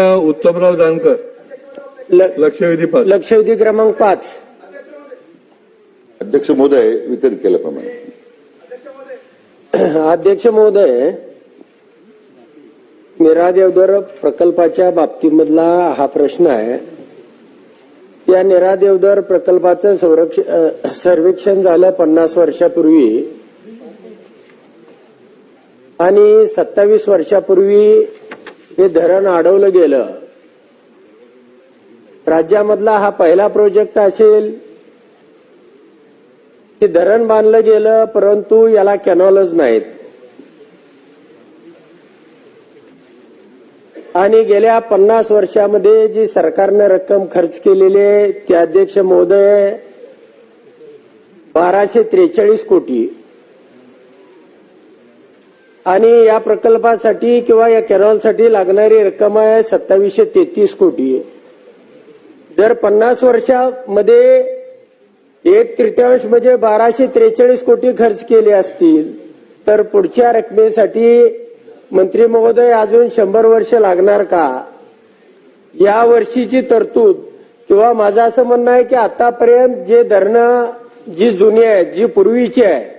उत्तमराव जानकर. ल- लक्षवेधी पद लक्षवेधी क्रमांक पाच. अध्यक्ष महोदय वितरित केल्याप्रमाणे. अध्यक्ष महोदय मीरा देवधर प्रकल्पाच्या बाबतीमधला हा प्रश्न आहे. या निरा देवधर प्रकल्पाचं सर्वेक्षण झालं पन्नास वर्षापूर्वी. आणि सत्तावीस वर्षापूर्वी हे धरण अडवलं गेलं. राज्यामधला हा पहिला प्रोजेक्ट असेल. की धरण बांधलं गेलं परंतु याला कॅनॉलच नाहीत. आणि गेल्या पन्नास वर्षामध्ये जी सरकारने रक्कम खर्च केलेली आहे ते अध्यक्ष महोदय बाराशे त्रेचाळीस कोटी. आणि या प्रकल्पासाठी किंवा या कॅनॉलसाठी लागणारी रक्कम आहे सत्तावीसशे तेहतीस कोटी. जर पन्नास वर्षामध्ये एक तृतीयांश म्हणजे बाराशे त्रेचाळीस कोटी खर्च केले असतील तर पुढच्या रकमेसाठी मंत्री महोदय अजून शंभर वर्ष लागणार का? या वर्षीची तरतूद किंवा माझं असं म्हणणं आहे की आतापर्यंत जे धरणं जी जुनी आहेत जी पूर्वीची आहे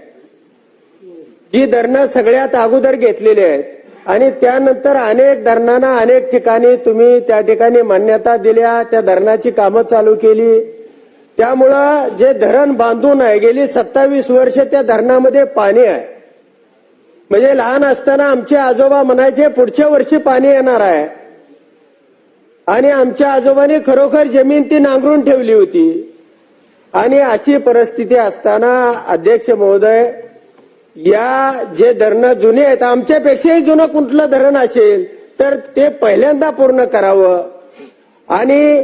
ही धरणं सगळ्यात अगोदर घेतलेली आहेत. आणि त्यानंतर अनेक धरणांना अनेक ठिकाणी तुम्ही त्या ठिकाणी मान्यता दिल्या त्या धरणाची कामं चालू केली. त्यामुळं जे धरण बांधून आहे गेली सत्तावीस वर्ष त्या धरणामध्ये पाणी आहे. म्हणजे लहान असताना आमचे आजोबा म्हणायचे पुढच्या वर्षी पाणी येणार आहे. आणि आमच्या आजोबाने खरोखर जमीन ती नांगरून ठेवली होती. आणि अशी परिस्थिती असताना अध्यक्ष महोदय या जे धरणं जुने आहेत आमच्यापेक्षाही जुनं कुठलं धरण असेल तर ते पहिल्यांदा पूर्ण करावं. आणि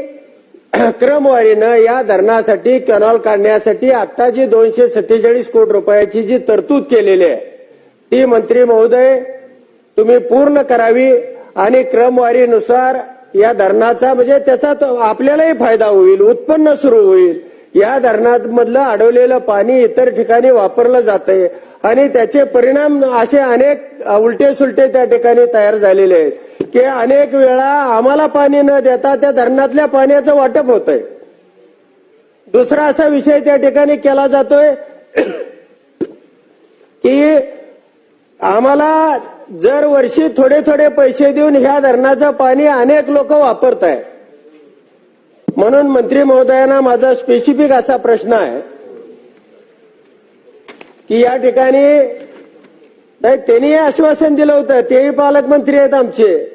क्रमवारीनं या धरणासाठी कॅनॉल काढण्यासाठी आता जी दोनशे सत्तेचाळीस कोटी रुपयाची जी तरतूद केलेली आहे ती मंत्री महोदय तुम्ही पूर्ण करावी आणि क्रमवारीनुसार या धरणाचा म्हणजे त्याचा आपल्यालाही फायदा होईल उत्पन्न सुरू होईल. या धरणामधलं अडवलेलं पाणी इतर ठिकाणी वापरलं जातंय. आणि त्याचे परिणाम असे अनेक उलटे सुलटे त्या ठिकाणी तयार झालेले आहेत. की अनेक वेळा आम्हाला पाणी न देता त्या धरणातल्या पाण्याचं वाटप होत आहे दुसरा असा विषय त्या ठिकाणी केला जातोय की आम्हाला जर वर्षी थोडे थोडे पैसे देऊन ह्या धरणाचं पाणी अनेक लोक वापरत आहे म्हणून मंत्री महोदयांना माझा स्पेसिफिक असा प्रश्न आहे की या ठिकाणी नाही त्यांनी आश्वासन दिलं होतं तेही पालकमंत्री आहेत आमचे.